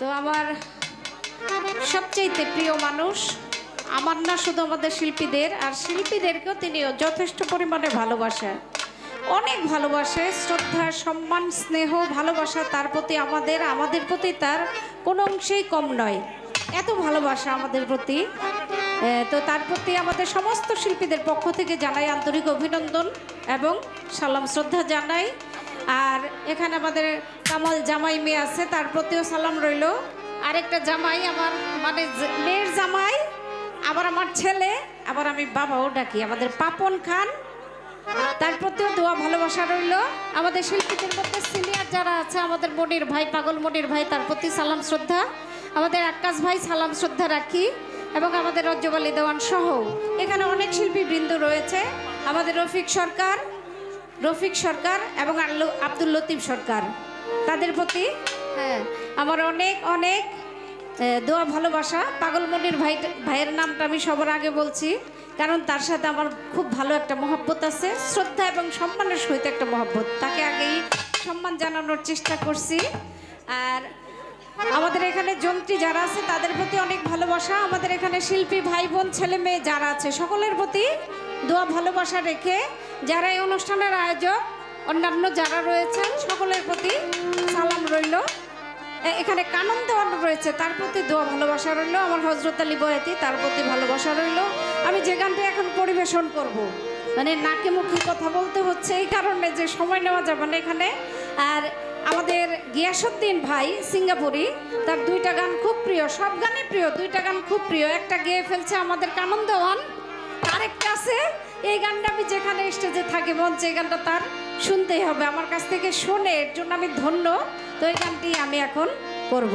তো আমার সবচেয়ে প্রিয় মানুষ, আমার না শুধু আমাদের শিল্পীদের, আর শিল্পীদেরকেও তিনিও যথেষ্ট পরিমাণে ভালোবাসেন। অনেক ভালোবাসে, শ্রদ্ধা, সম্মান, স্নেহ, ভালোবাসা তার প্রতি আমাদের আমাদের প্রতি তার কোনো অংশেই কম নয়। এত ভালোবাসা আমাদের প্রতি। তো তার প্রতি আমাদের সমস্ত শিল্পীদের পক্ষ থেকে জানাই আন্তরিক অভিনন্দন এবং সালাম শ্রদ্ধা জানাই। আর এখানে আমাদের কামাল জামাই মেয়ে আছে, তার প্রতিও সালাম রইল। আরেকটা জামাই আমার মানে মেয়ের জামাই, আবার আমার ছেলে, আবার আমি বাবাও ডাকি, আমাদের পাপন খান, তার প্রতিও দোয়া ভালোবাসা রইল। আমাদের শিল্পীদের মধ্যে সিনিয়র যারা আছে, আমাদের মনির ভাই, পাগল মনির ভাই, তার প্রতি সালাম শ্রদ্ধা। আমাদের আকাশ ভাই, সালাম শ্রদ্ধা রাখি। এবং আমাদের রজ্জবালী দেওয়ান সহ এখানে অনেক শিল্পী বৃন্দ রয়েছে। আমাদের রফিক সরকার রফিক সরকার এবং আব্দুল লতিফ সরকার। তাদের প্রতি হ্যাঁ। আমার অনেক অনেক দোয়া ভালোবাসা। পাগলমনির ভাই ভাইয়ের নামটা আমি সবার আগে বলছি কারণ তার সাথে আমার খুব ভালো একটা মহব্বত আছে। শ্রদ্ধা এবং সম্মানের সহিত একটা মহব্বত। তাকে আগেই সম্মান জানানোর চেষ্টা করছি। আর আমাদের এখানে যন্ত্রী যারা আছে তাদের প্রতি অনেক ভালোবাসা। আমাদের এখানে শিল্পী ভাই বোন ছেলে মেয়ে যারা আছে সকলের প্রতি দোয়া ভালোবাসা রেখে যারা এই অনুষ্ঠানের আয়োজক অন্যান্য যারা রয়েছেন, সকলের প্রতি সালাম রইল। এখানে কানন দেওয়ানো রয়েছে, তার প্রতি দোয়া ভালোবাসা রইল, আমার হজরত আলী বয়াতি তার প্রতি ভালোবাসা রইল। আমি যে গানটি এখন পরিবেশন করব। মানে নাকে মুখে কথা বলতে হচ্ছে, এই কারণে যে সময় নেওয়া যাবে না এখানে। আর আমাদের গিয়াসুদ্দিন ভাই সিঙ্গাপুরি, তার দুইটা গান খুব প্রিয়, সব গানই প্রিয়, দুইটা গান খুব প্রিয়। একটা গেয়ে ফেলছে আমাদের কানন দেওয়ান, আরেকটা আছে, এই গানটা আমি যেখানে স্টেজে থাকি মঞ্চে, এই গানটা তার। শুনতেই হবে, আমার কাছ থেকে শোনে, এর জন্য আমি ধন্য। তো এই গানটি আমি এখন করব।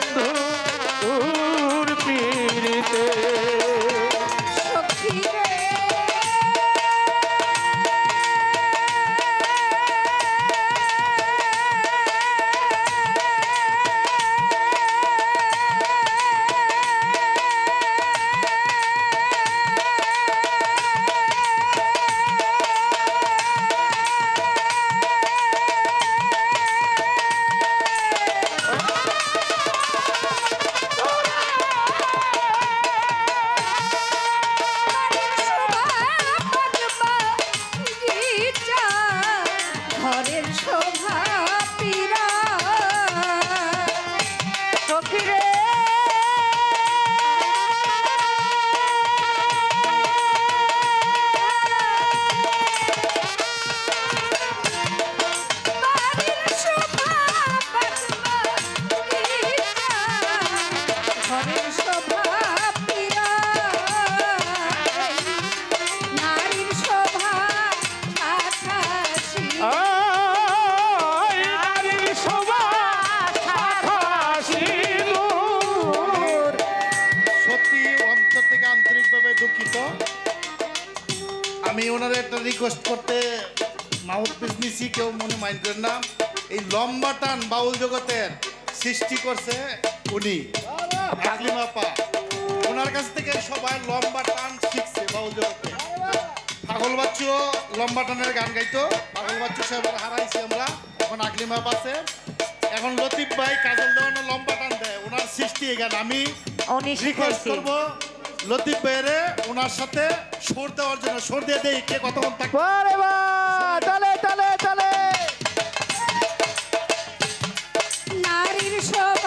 আমি ওনার একটা রিকোয়েস্ট করতে মাউথ পিস নিছি কেউ মনে মাইন্ড করেন না। এই লম্বা টান বাউল জগতের সৃষ্টি করছে উনি আপা ওনার কাছ থেকে সবাই লম্বা টান শিখছে বাউল জগতে। পাগল বাচ্চুও লম্বা টানের গান গাইতো। পাগল বাচ্চু সাহেব হারাইছে আমরা এখন আকলিমা আছে। এখন লতিফ ভাই কাজল দেওয়ানো লম্বা টান দেয়। ওনার সৃষ্টি এই গান আমি রিকোয়েস্ট করব। লতিফ বেরে ওনার সাথে সর দেওয়ার জন্য সর দিয়ে দেই কে কতক্ষণ থাকে আরে বাহ চলে চলে চলে নারীর সব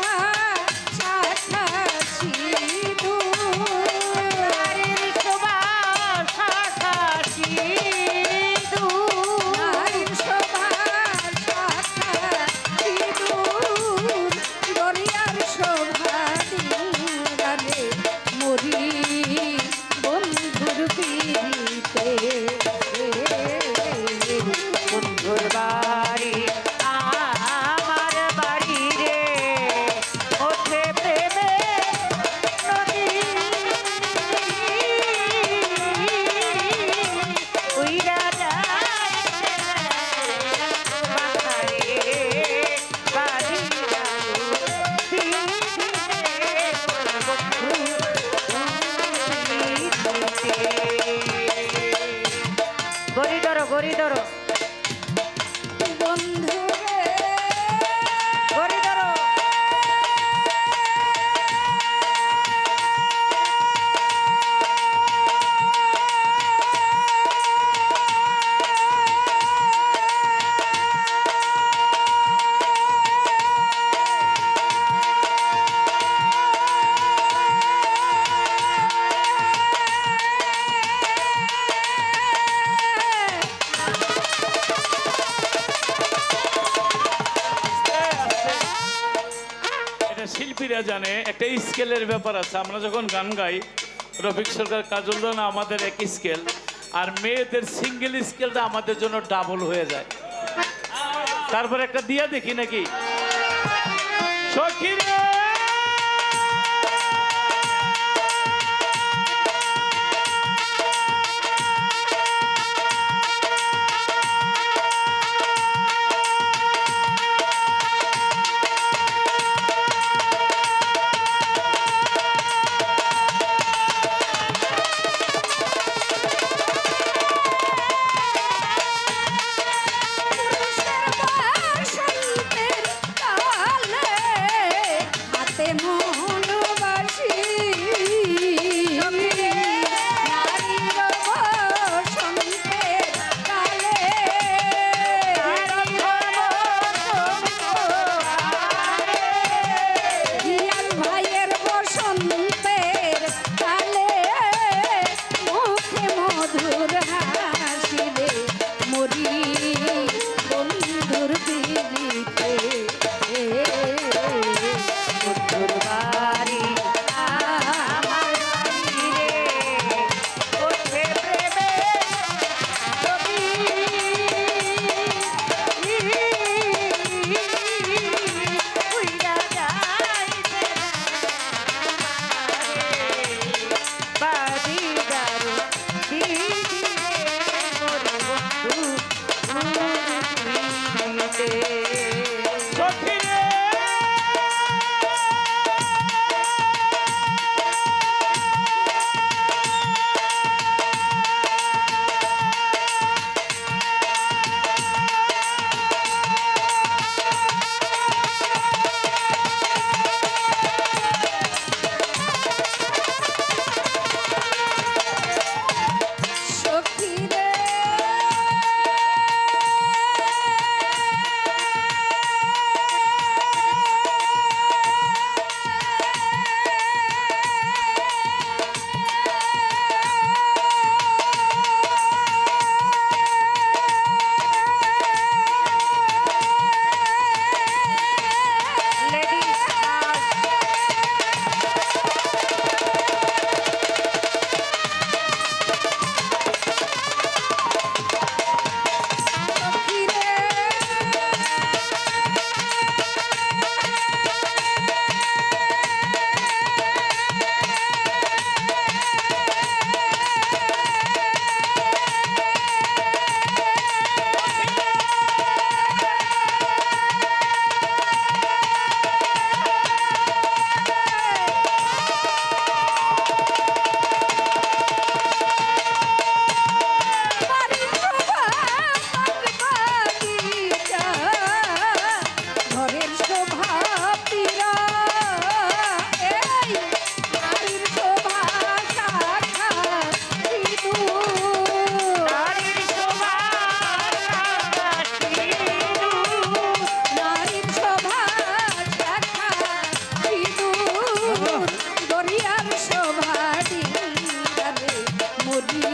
ভাইরা জানে, একটা স্কেলের ব্যাপার আছে। আমরা যখন গান গাই, রফিক সরকার, কাজল রানা আমাদের এক স্কেল, আর মেয়েদের সিঙ্গেল স্কেলটা আমাদের জন্য ডাবল হয়ে যায়। তারপর একটা দিয়া দেখি নাকি? Thank you.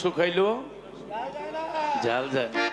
শুকাইলো? জাল যায়